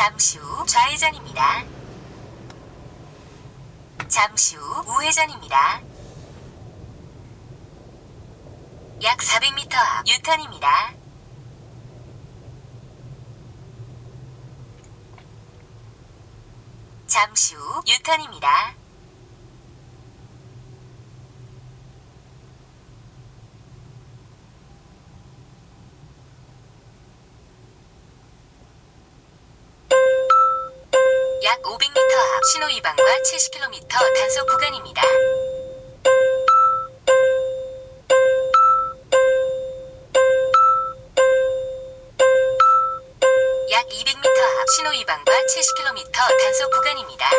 잠시 후 좌회전입니다. 잠시 후 우회전입니다. 약 400m 앞 유턴입니다. 잠시 후 유턴입니다. 약 500m 앞 신호 위반과 70km 단속 구간입니다. 약 200m 앞 신호 위반과 70km 단속 구간입니다.